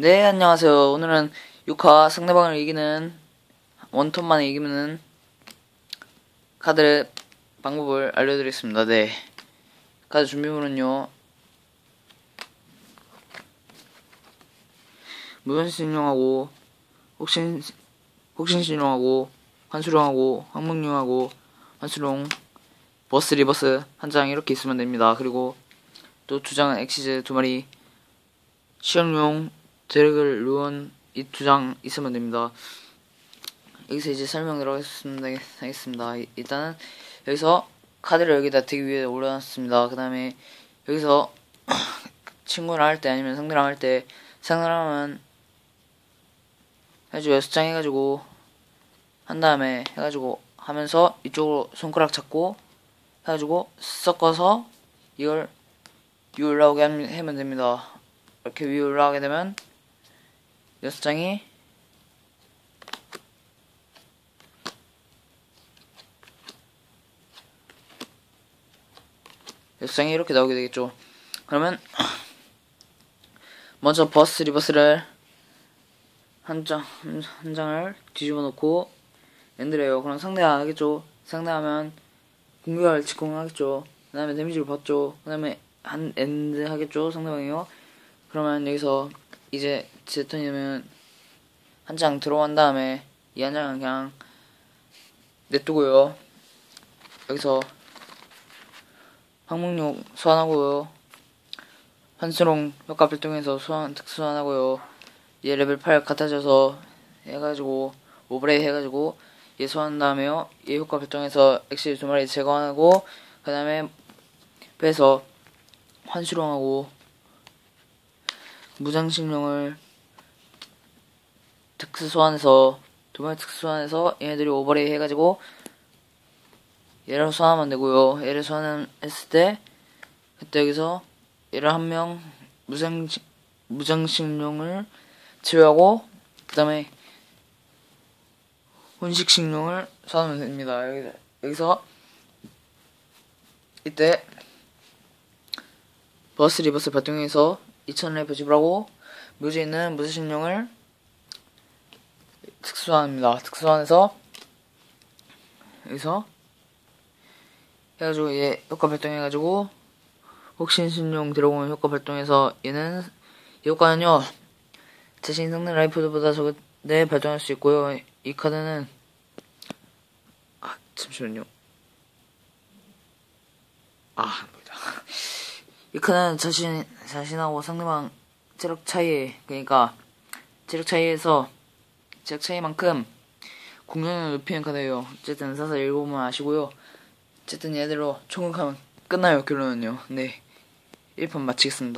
네, 안녕하세요. 오늘은 6화 상대방을 이기는 원톱 만에 이기면은 카드 방법을 알려드리겠습니다. 네. 카드 준비물은요. 무연신용하고 혹신 혹신신용하고 환수룡하고 황목룡하고 환수룡 버스 리버스 한 장 이렇게 있으면 됩니다. 그리고 또 두 장은 엑시즈 두 마리 시험용 드래글 루언 이 두 장 있으면 됩니다. 여기서 이제 설명 들어가겠습니다. 일단은 여기서 카드를 여기다 대기 위에 올려놨습니다. 그 다음에 여기서 친구랑 할 때 아니면 상대랑 할 때 상대랑은 해가지고 여섯 장 해가지고 한 다음에 해가지고 하면서 이쪽으로 손가락 잡고 해가지고 섞어서 이걸 위에 올라오게 하면 됩니다. 이렇게 위에 올라가게 되면 여섯 장이 여섯 장이 이렇게 나오게 되겠죠. 그러면 먼저 버스 리버스를 한 장, 한 장을 뒤집어 놓고 엔드래요. 그럼 상대가 하겠죠. 상대하면 공격을 직공하겠죠. 그 다음에 데미지를 받죠. 그 다음에 한 엔드 하겠죠. 상대방이요. 그러면 여기서 이제 제 턴이면 한장 들어간 다음에 이 한 장은 그냥 냅두고요. 여기서 항목용 소환하고요. 한수롱 효과 발동해서 소환 특수환하고요. 얘 레벨 8 같아져서 해가지고 오브레이 해가지고 얘 소환한 다음에요. 얘 효과 발동해서 엑시 두 마리 제거하고 그 다음에 빼서 환수롱하고 무장식령을 특수 소환해서 두 마리 특수 소환해서 얘네들이 오버레이 해가지고 얘를 소환하면 되고요. 얘를 소환했을 때 그때 여기서 얘를 한 명 무장 무장식령을 치료하고 그 다음에 혼식식령을 소환하면 됩니다. 여기, 여기서 이때 버스 리버스 발동해서 2000랩 지불하고 묘지에 있는 무수신용을 특수화합니다. 특수화해서 여기서 해가지고 얘 효과 발동해가지고 혹신신용 들어오면 효과 발동해서 얘는 이 효과는요 자신 성능 라이프보다 적은데 발동할 수 있고요. 이 카드는 아 잠시만요. 아. 이 카드는 자신 자신하고 상대방 체력 차이 그러니까 체력 차이에서 체력 차이만큼 공격을 높이는 카드예요. 어쨌든 사서 읽어보면 아시고요. 어쨌든 얘대로 총격하면 끝나요 결론은요. 네 1편 마치겠습니다.